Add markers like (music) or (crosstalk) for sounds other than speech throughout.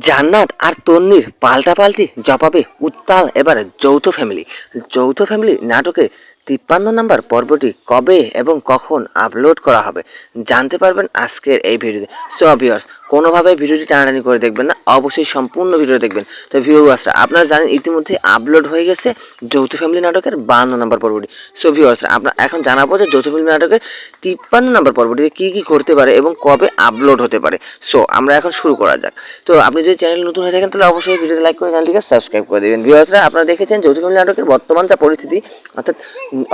জান্নাত আর তন্নির পাল্টাপাল্টি জবাবে উত্তাল এবার যৌথ ফ্যামিলি যৌথ ফ্যামিলি নাটকে তিপ্পান্ন নাম্বার পর্বটি কবে এবং কখন আপলোড করা হবে জানতে পারবেন আজকের এই ভিডিওতে সো কোনোভাবে ভিডিওটি টানাটানি করে দেখবেন না, অবশ্যই সম্পূর্ণ ভিডিও দেখবেন। তো ভিউয়ার্সরা আপনারা জানেন ইতিমধ্যে আপলোড হয়ে গেছে যৌথ ফ্যামিলি নাটকের বান্ন নম্বর পর্বটি। সো ভিউয়ার্সরা আপনার এখন জানাব যে যৌথ ফ্যামিলি নাটকের তিপ্পান্ন নম্বর পর্বটিতে কী কী করতে পারে এবং কবে আপলোড হতে পারে। সো আমরা এখন শুরু করা যাক। তো আপনি যদি চ্যানেল নতুন হয়ে থাকেন, তাহলে অবশ্যই ভিডিওতে লাইক করে চ্যানেলটিকে সাবস্ক্রাইব করে দেবেন। ভিউয়ার্সরা আপনারা দেখেছেন যৌথ ফ্যামিলি নাটকের বর্তমান যা পরিস্থিতি, অর্থাৎ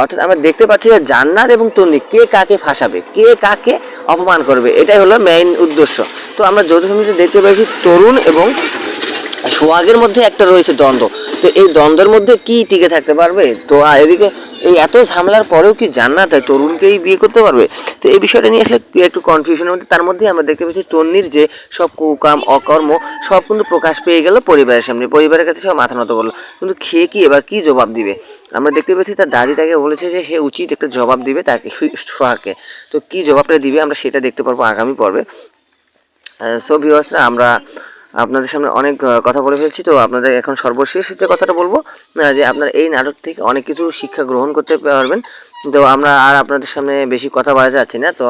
অর্থাৎ আমরা দেখতে পাচ্ছি যে জান্নাত এবং তন্নি কে কাকে ফাঁসাবে, কে কাকে অপমান করবে, এটাই হলো মেইন উদ্দেশ্য। তো আমরা যৌথ ফ্যামিলিতে দেখতে পেয়েছি তরুণ এবং সোহাগের মধ্যে একটা রয়েছে দ্বন্দ্ব। তো এই দ্বন্দ্বের মধ্যে কি টিকে থাকতে পারবে? তো এদিকে এই এত ঝামেলার পরেও কি জান্নাত তরুণকেই বিয়ে করতে পারবে? তো এই বিষয়টা নিয়ে আসলে একটু কনফিউশনের মধ্যে। তার মধ্যে আমরা দেখতে পেয়েছি তন্নির যে সব কুকাম, অকর্ম, সব কিন্তু প্রকাশ পেয়ে গেল পরিবারের সামনে। পরিবারের কাছে সব মাথা নত করল। কিন্তু খেয়ে কি এবার কি জবাব দিবে? আমরা দেখতে পেয়েছি তার দাদি তাকে বলেছে যে সে উচিত একটা জবাব দিবে তাকে সোহাগকে। তো কি জবাবটা দিবে আমরা সেটা দেখতে পারব আগামী পর্বে। সো ভিউয়ার্সরা আমরা আপনাদের সামনে অনেক কথা বলে ফেলছি। তো আপনাদের এখন সর্বশেষ যে কথাটা বলব যে আপনার এই নাটক থেকে অনেক কিছু শিক্ষা গ্রহণ করতে পারবেন। তো আমরা আর আপনাদের সামনে বেশি কথা বলা যাচ্ছি না। তো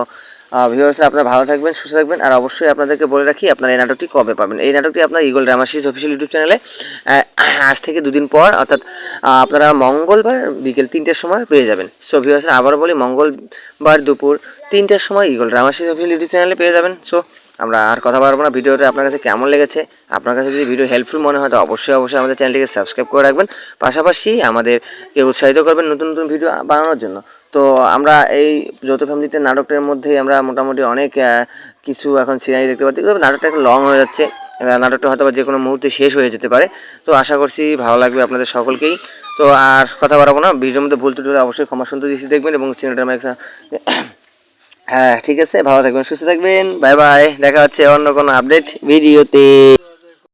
ভিউয়ার্সরা আপনারা ভালো থাকবেন, সুস্থ থাকবেন, আর অবশ্যই আপনাদেরকে বলে রাখি, আপনারা এই নাটকটি কবে পাবেন? এই নাটকটি আপনার ইগল ড্রামা অফিসিয়াল ইউটিউব চ্যানেলে আজ থেকে দুদিন পর, অর্থাৎ আপনারা মঙ্গলবার বিকেল তিনটের সময় পেয়ে যাবেন। সো ভিউয়ার্সরা, আবারও বলি, মঙ্গলবার দুপুর তিনটের সময় ইগল ড্রামা অফিসিয়াল ইউটিউব চ্যানেলে পেয়ে যাবেন। সো আমরা আর কথা বলব না। ভিডিওটা আপনার কাছে কেমন লেগেছে? আপনার কাছে যদি ভিডিও হেল্পফুল মনে হয়, তো অবশ্যই অবশ্যই আমাদের চ্যানেলটিকে সাবস্ক্রাইব করে রাখবেন। পাশাপাশি আমাদেরকে উৎসাহিত করবেন নতুন নতুন ভিডিও বানানোর জন্য। তো আমরা এই যৌথ ফ্যামিলিতে নাটকটার মধ্যেই আমরা মোটামুটি অনেক কিছু এখন সিনারি দেখতে পাচ্ছি। তবে নাটকটা একটু লং হয়ে যাচ্ছে। নাটকটা হয়তো যে কোনো মুহূর্তে শেষ হয়ে যেতে পারে। তো আশা করছি ভালো লাগবে আপনাদের সকলকেই। তো আর কথা বাড়াবো না। ভিডিওর মধ্যে ভুল ত্রুটি অবশ্যই ক্ষমা সুন্দর দৃষ্টি দেখবেন এবং সিনেমাটার মাইক (coughs) হ্যাঁ ঠিক আছে। ভালো থাকবেন, সুস্থ থাকবেন। Bye bye. দেখা হচ্ছে অন্য কোনো আপডেট ভিডিওতে।